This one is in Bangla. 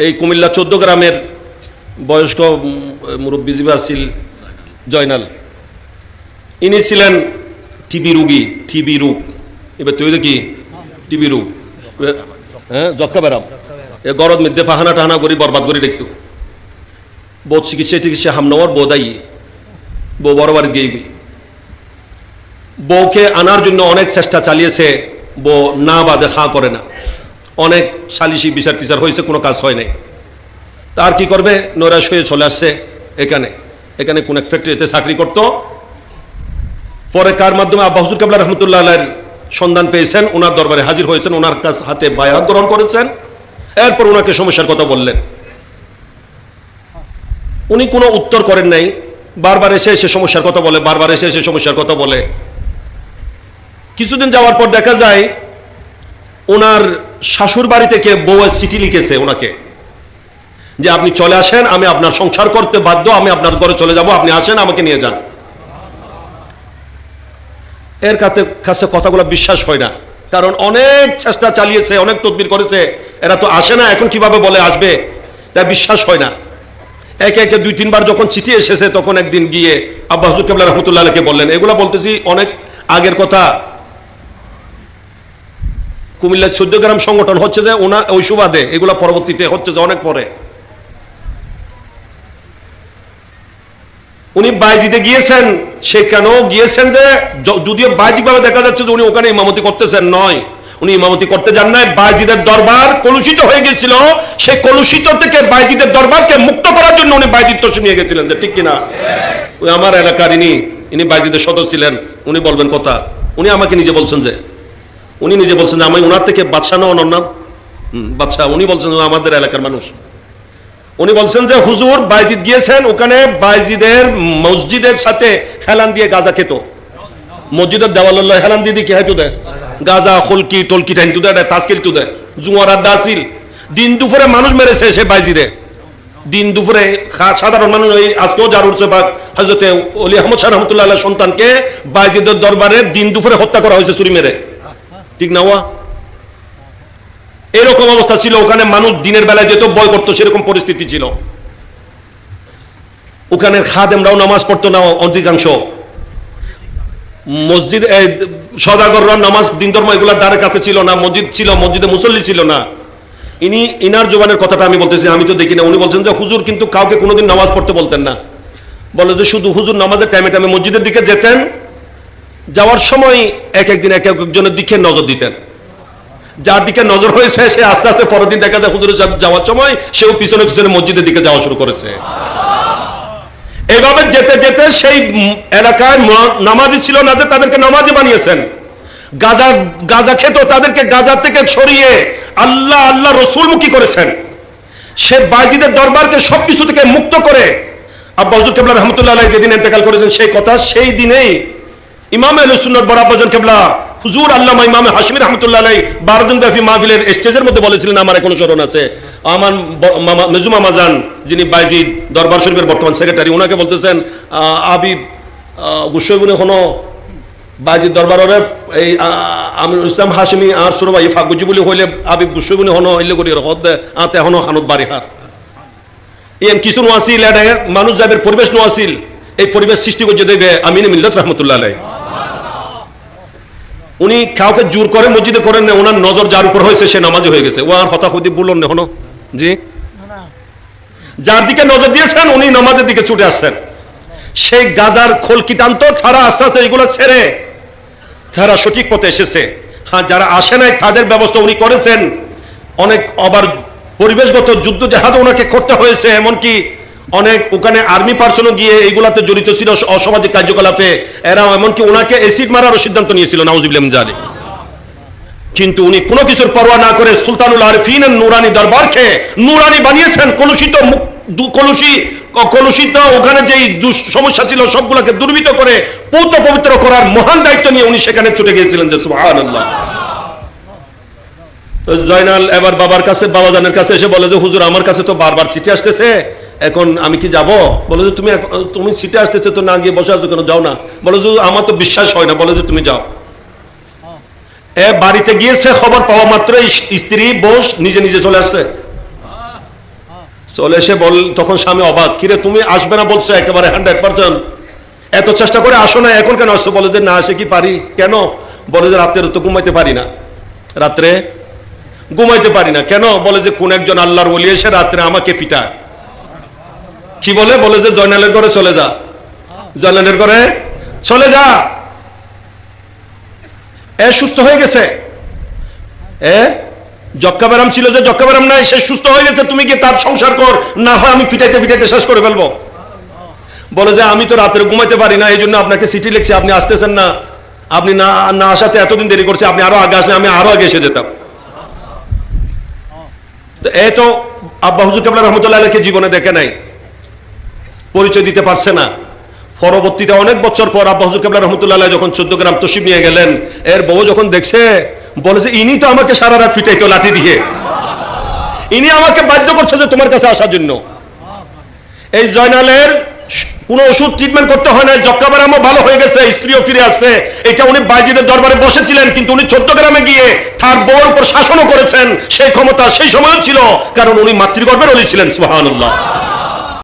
এই কুমিল্লা চোদ্দ গ্রামের বয়স্ক উম, মুরব্বী যিনি জয়নাল। ইনি ছিলেন টিবি রুগী টিবি রোগ এবার তুই কি টিবি রোগ হ্যাঁ যক্ষা বেরাম এ গরদ মধ্যে ফাহানা টাহানা করি বরবাদ করি দেখতো। বহুত চিকিৎসা টিকিৎসা হামনওয়ার বোধাই বউ বড় বাড়ি গিয়ে বউকে আনার জন্য অনেক চেষ্টা চালিয়েছে বউ না বাদে হা করে না। অনেক সালিশি বিচার টিচার হয়েছে, কোনো কাজ হয় নাই। তার কি করবে? নৈরাশ হয়ে চলে আসছে এখানে। এখানে কোন এক ফ্যাক্টরিতে চাকরি করতো। পরে কার মাধ্যমে আব্বা হুজুর কাবলা রহমতুল্লাহ সন্ধান পেয়েছেন, ওনার দরবারে হাজির হয়েছেন, ওনার কাছ হাতে বায়াত গ্রহণ করেছেন। এরপর ওনাকে সমস্যার কথা বললেন। উনি কোনো উত্তর করেন নাই। বারবার এসে এসে সমস্যার কথা বলে, বারবার এসে এসে সমস্যার কথা বলে। কিছুদিন যাওয়ার পর দেখা যায়, ওনার শাশুর বাড়ি থেকে বউয়ের চিঠি লিখেছে ওনাকে যে আপনি চলে আসেন, আমি আপনার সংসার করতে বাধ্য, আমি আপনার ঘরে চলে যাব, আপনি আসেন, আমাকে নিয়ে যান। এর কাছে কাছে কথাগুলো বিশ্বাস হয় না। কারণ অনেক চেষ্টা চালিয়েছে, অনেক তদবির করেছে, এরা তো আসে না, এখন কীভাবে বলে আসবে? তাই বিশ্বাস হয় না। একে একে দুই তিনবার যখন চিঠি এসেছে, তখন একদিন গিয়ে আব্বা কেবলা রহমতুল্লাহকে বললেন, এগুলো বলতেছি অনেক আগের কথা। কুমিল্লা চোদ্দ গ্রাম সংগঠন হচ্ছে যে ওনা ওই সুবাদে, এগুলো পরবর্তীতে হচ্ছে যে অনেক পরে। উনি বাইজিতে গিয়েছেন, সেখানেও গিয়েছেন যে যদিও বাহ্যিকভাবে দেখা যাচ্ছে যে উনি ওখানে ইমামতি করতেছেন, নয়। উনি ইমামতি করতে যান নাই, বাইজিদের দরবার কলুষিত হয়ে গেছিল সেই কলুষিত থেকে বাইজিদের দরবারকে মুক্ত করার জন্য উনি বাইজিদ তোষে নিয়ে গেছিলেন, যে ঠিক কিনা? ওই আমার এলাকার ইনি ইনি বাইজিদের সদস্য ছিলেন, উনি বলবেন কথা। উনি আমাকে নিজে বলছেন যে উনি নিজে বলছেন যে আমি ওনার থেকে বাদশাহ না অনন্য বাদশাহ, উনি বলছেন আমাদের এলাকার মানুষ। উনি বলছেন যে হুজুর বাইজিদ গিয়েছেন, ওখানে বাইজিদের মসজিদের সাথে হেলান দিয়ে গাজা খেত। মসজিদের দেওয়াল হেলান দিয়ে কি হাইতু দেয়? গাজা, খলকি, টলকি ঠাইতু দেয় তাসকিল তু দেয়। জুয়ার আড্ডা আছিল দিন দুপুরে মানুষ মেরেছে সে বাইজিদে। দিন দুপুরে সাধারণ মানুষ ওই আজকেও যার উঠছে বা হজরতে অলি আহমদ শাহ রহমতুল্লাহ সন্তানকে বাইজিদের দরবারে দিন দুপুরে হত্যা করা হয়েছে, চুরি মেরে। ঠিক না, ওয়া? এরকম অবস্থা ছিল, ওখানে মানুষ দিনের বেলায় যেত, বয় করতো, সেরকম পরিস্থিতি ছিল। ওখানে খাদেমরাও নামাজ পড়তো না, অধিকাংশ। মসজিদ সদাগররা নামাজ দিন ধর্ম এগুলার দ্বারের কাছে ছিল না, মসজিদ ছিল, মসজিদে মুসল্লি ছিল না। ইনি, ইনার জোবানের কথাটা আমি বলতেছি, আমি তো দেখি না। উনি বলছেন যে, হুজুর, কিন্তু কাউকে কোনোদিন নামাজ পড়তে বলতেন না। বলে যে, শুধু হুজুর নামাজের টাইমে টাইমে মসজিদের দিকে যেতেন যাওয়ার সময় এক একদিন এক একজনের দিকে নজর দিতেন। যার দিকে নজর হয়েছে, সে আস্তে আস্তে পরের দিন দেখা যায় হুজুরের যাওয়ার সময় সেও পিছনে পিছনে মসজিদের দিকে যাওয়া শুরু করেছে। এভাবে যেতে যেতে সেই এলাকায় নামাজি ছিল না যে তাদেরকে নামাজি বানিয়েছেন। গাজা গাজা খেত, তাদেরকে গাজা থেকে ছড়িয়ে আল্লাহ আল্লাহ রসুলমুখী করেছেন। সে বাইজিদের দরবারকে সবকিছু থেকে মুক্ত করে আব্বা হুজুর কেবলা রহমতুল্লাহ যেদিন ইন্তেকাল করেছেন, সেই কথা সেই দিনেই ইমাম আহলে সুন্নাত বরাবজন কেবলা। হুজুর আল্লামা ইমাম হাশমি রহমতুল্লাহ আলাই বারো দিন ব্যাপী মাহফিলের স্টেজের মধ্যে বলেছিলেন আমার এখনও স্মরণ আছে। আমার মেজু মামাজান যিনি বাইজিদ দরবার শরীফের বর্তমান সেক্রেটারি ওনাকে বলতেছেন আহ, আবিব গুসইবুনে হনো বাইজিদ দরবারের এই ইসলাম হাশমি আর সুরবা এই ফাগুজি বলি হইলে আবিব গুসইবুনে হনো ইল্লে করি হদ আতে হনো খানত বাড়ি হার। এম কিছু নোয়াছিল এটা মানুষ যাদের পরিবেশ নোয়াছিল এই পরিবেশ সৃষ্টি করছে দেবে আমিন মিল্লত রহমতুল্লাহ আলাই উনি কাউকে জোর করে মসজিদে করেন না ওনার নজর যার উপর হয়েছে সে নামাজি হয়ে গেছে। ও আর হতা হইতে বললেন না হনো জি? যার দিকে নজর দিয়েছেন উনি নামাজের দিকে ছুটে আসছেন। সেই গাজার খোল কিটান্ত তারা আস্তে আস্তে এগুলো ছেড়ে তারা সঠিক পথে এসেছে। হ্যাঁ যারা আসে নাই তাদের ব্যবস্থা উনি করেছেন। অনেক আবার পরিবেশগত যুদ্ধ জাহাজ ওনাকে করতে হয়েছে এমনকি অনেক ওখানে আর্মি পার্সনও গিয়ে এইগুলাতে জড়িত ছিল অসামাজিক কার্যকলাপে। এরাও এমনকি ওনাকে এসিড মারারও সিদ্ধান্ত নিয়েছিল নাউজিবিল্লাম জালি কিন্তু উনি কোনো কিছুর পরোয়া না করে সুলতানুল আরফিন নুরানি দরবারকে নুরানি বানিয়েছেন, কলুষিত কলুষি কলুষিত ওখানে যেই সমস্যা ছিল, সবগুলোকে দুর্বৃত করে পৌত পবিত্র করার মহান দায়িত্ব নিয়ে উনি সেখানে ছুটে গিয়েছিলেন যে তো জয়নাল এবার বাবার কাছে, বাবাজানের কাছে এসে বলে যে, হুজুর, আমার কাছে তো বারবার চিঠি আসতেছে। এখন আমি কি যাব? বলে যে তুমি তুমি সিটে আসতেছে তো না গিয়ে বসে আছো কেন? যাও না। বলে যে আমার তো বিশ্বাস হয় না। বলে যে তুমি যাও। এ বাড়িতে গিয়েছে খবর পাওয়া মাত্র স্ত্রী বোস নিজে নিজে চলে আসছে। চলে এসে বল তখন স্বামী অবাক। কিরে তুমি আসবে না বলছো? একেবারে হান্ড্রেড পার্সেন্ট এত চেষ্টা করে আসো না এখন কেন আসছো? বলে যে না আসে কি পারি? কেন? বলে যে রাত্রে তো ঘুমাইতে পারি না। রাত্রে? ঘুমাইতে পারি না। কেন? বলে যে কোন একজন আল্লাহর বলি এসে রাত্রে আমাকে পিটায়। কি বলে? বলে যে জয়নালের ঘরে চলে যা। জয়নালের ঘরে চলে যা। এ সুস্থ হয়ে গেছে। এ যক্কা ছিল যে যক্কা নাই, সে সুস্থ হয়ে গেছে, তুমি কি তার সংসার কর? না হয় আমি পিটাইতে পিটাইতে শেষ করে ফেলব। বলে যে আমি তো রাত্রে ঘুমাইতে পারি না এই জন্য আপনাকে সিটি লিখছি, আপনি আসতেছেন না। আপনি না না আসাতে এতদিন দেরি করছে, আপনি আরও আগে আসলে আমি আরও আগে এসে যেতাম। এই তো আব্বা হুজুর কাবলা রহমতুল্লাহ জীবনে দেখে নাই। পরিচয় দিতে পারছে না। পরবর্তীতে অনেক বছর পর আব্বা হুজুর কাবলা রহমতুল্লাহ যখন চোদ্দ গ্রাম তসিব নিয়ে গেলেন, এর বউ যখন দেখছে বলে যে ইনি তো আমাকে সারা রাত ফিটাইতো লাঠি দিয়ে। ইনি আমাকে বাধ্য করছে যে তোমার কাছে আসার জন্য। এই জয়নালের কোন ওষুধ ট্রিটমেন্ট করতে হয় না যক্কা ব্যারামও ভালো হয়ে গেছে, স্ত্রীও ফিরে আসছে। এটা উনি বাইজিদের দরবারে বসেছিলেন, কিন্তু উনি চোদ্দ গ্রামে গিয়ে তার বউর উপর শাসনও করেছেন। সেই ক্ষমতা সেই সময়ও ছিল, কারণ উনি মাতৃগর্ভের অলি ছিলেন, সুবহানাল্লাহ।